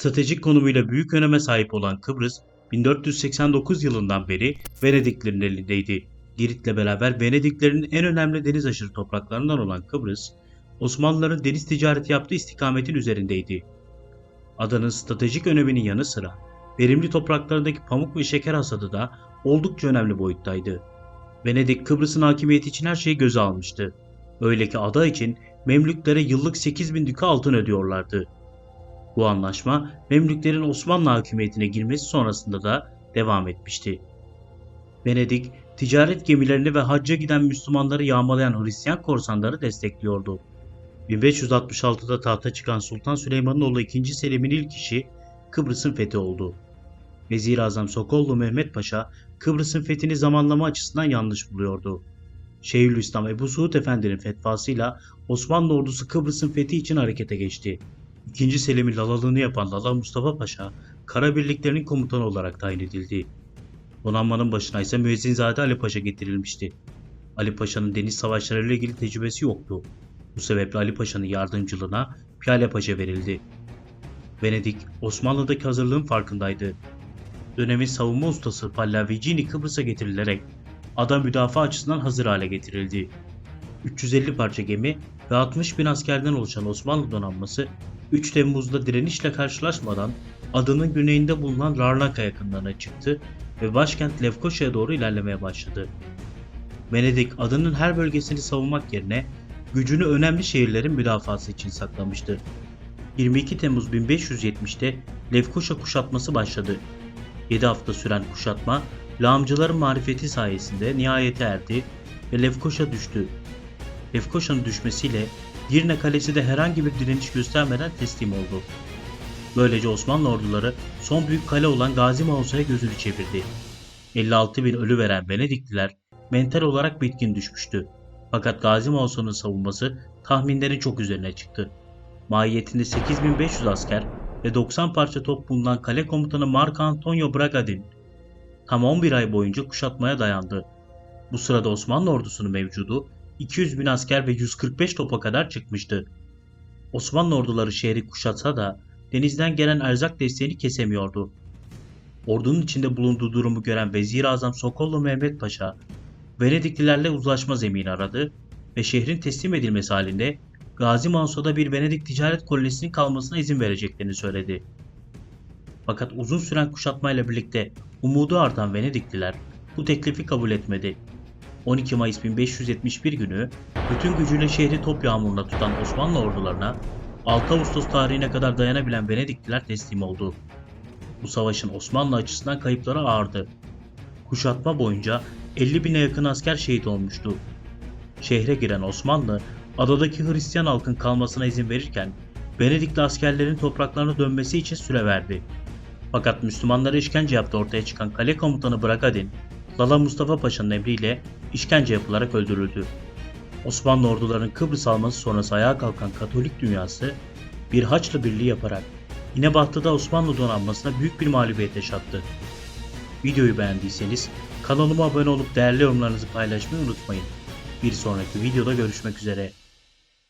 Stratejik konumuyla büyük öneme sahip olan Kıbrıs, 1489 yılından beri Venediklerin elindeydi. Girit'le beraber Venediklerin en önemli deniz aşırı topraklarından olan Kıbrıs, Osmanlıların deniz ticareti yaptığı istikametin üzerindeydi. Adanın stratejik öneminin yanı sıra verimli topraklarındaki pamuk ve şeker hasadı da oldukça önemli boyuttaydı. Venedik Kıbrıs'ın hakimiyeti için her şeyi göze almıştı. Öyle ki ada için Memlüklere yıllık 8000 düke altın ödüyorlardı. Bu anlaşma Memlüklerin Osmanlı hakimiyetine girmesi sonrasında da devam etmişti. Venedik, ticaret gemilerini ve hacca giden Müslümanları yağmalayan Hristiyan korsanları destekliyordu. 1566'da tahta çıkan Sultan Süleyman'ın oğlu 2. Selim'in ilk işi Kıbrıs'ın fethi oldu. Vezir-i Azam Sokollu Mehmet Paşa, Kıbrıs'ın fethini zamanlama açısından yanlış buluyordu. Şeyhülislam Ebu Suud Efendi'nin fetvasıyla Osmanlı ordusu Kıbrıs'ın fethi için harekete geçti. İkinci Selim'in lalalığını yapan Lala Mustafa Paşa, kara birliklerinin komutanı olarak tayin edildi. Donanmanın başına ise Müezzinzade Ali Paşa getirilmişti. Ali Paşa'nın deniz savaşlarıyla ilgili tecrübesi yoktu. Bu sebeple Ali Paşa'nın yardımcılığına Piyale Paşa verildi. Venedik, Osmanlı'daki hazırlığın farkındaydı. Dönemin savunma ustası Pallavicini Kıbrıs'a getirilerek ada müdafaa açısından hazır hale getirildi. 350 parça gemi ve 60 bin askerden oluşan Osmanlı donanması 3 Temmuz'da direnişle karşılaşmadan adanın güneyinde bulunan Larnaka yakınlarına çıktı ve başkent Lefkoşa'ya doğru ilerlemeye başladı. Venedik adanın her bölgesini savunmak yerine gücünü önemli şehirlerin müdafası için saklamıştı. 22 Temmuz 1570'te Lefkoşa kuşatması başladı. 7 hafta süren kuşatma lağımcıların marifeti sayesinde nihayete erdi ve Lefkoşa düştü. Lefkoşa'nın düşmesiyle Girne Kalesi de herhangi bir direniş göstermeden teslim oldu. Böylece Osmanlı orduları son büyük kale olan Gazi Mausa'ya gözünü çevirdi. 56 bin ölü veren Venedikliler mental olarak bitkin düşmüştü. Fakat Gazi Mausa'nın savunması tahminlerin çok üzerine çıktı. Mahiyetinde 8500 asker ve 90 parça top bulunan kale komutanı Marco Antonio Bragadin tam 11 ay boyunca kuşatmaya dayandı. Bu sırada Osmanlı ordusunun mevcudu 200 bin asker ve 145 topa kadar çıkmıştı. Osmanlı orduları şehri kuşatsa da denizden gelen erzak desteğini kesemiyordu. Ordunun içinde bulunduğu durumu gören Vezir-i Azam Sokollu Mehmet Paşa, Venediklilerle uzlaşma zemini aradı ve şehrin teslim edilmesi halinde Gazi Mansur'da bir Venedik ticaret kolonisinin kalmasına izin vereceklerini söyledi. Fakat uzun süren kuşatmayla birlikte umudu artan Venedikliler bu teklifi kabul etmedi. 12 Mayıs 1571 günü bütün gücüyle şehri top yağmuruna tutan Osmanlı ordularına 6 Ağustos tarihine kadar dayanabilen Venedikliler teslim oldu. Bu savaşın Osmanlı açısından kayıpları ağırdı. Kuşatma boyunca 50 bine yakın asker şehit olmuştu. Şehre giren Osmanlı, adadaki Hristiyan halkın kalmasına izin verirken Venedikli askerlerin topraklarına dönmesi için süre verdi. Fakat Müslümanlara işkence yaptı ortaya çıkan kale komutanı Bragadin, Lala Mustafa Paşa'nın emriyle işkence yapılarak öldürüldü. Osmanlı ordularının Kıbrıs alması sonrası ayağa kalkan Katolik dünyası bir Haçlı birliği yaparak İnebahtı'da Osmanlı donanmasına büyük bir mağlubiyet yaşattı. Videoyu beğendiyseniz kanalıma abone olup değerli yorumlarınızı paylaşmayı unutmayın. Bir sonraki videoda görüşmek üzere.